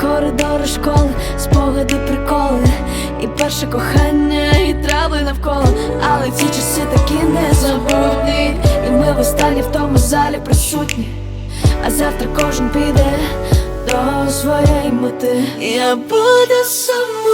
Коридори школи, спогади, приколи, і перше кохання, і трави навколо. Але ці часи такі незабутні, і ми в останні в тому залі присутні. А завтра кожен піде до своєї мети. Я буду сумувати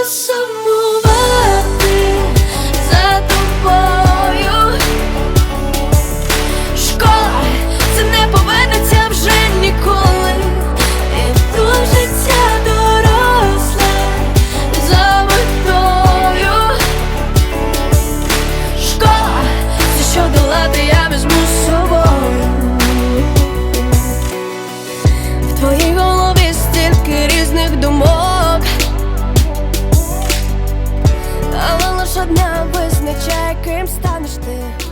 буду сумувати одна визначає, ким станеш ти.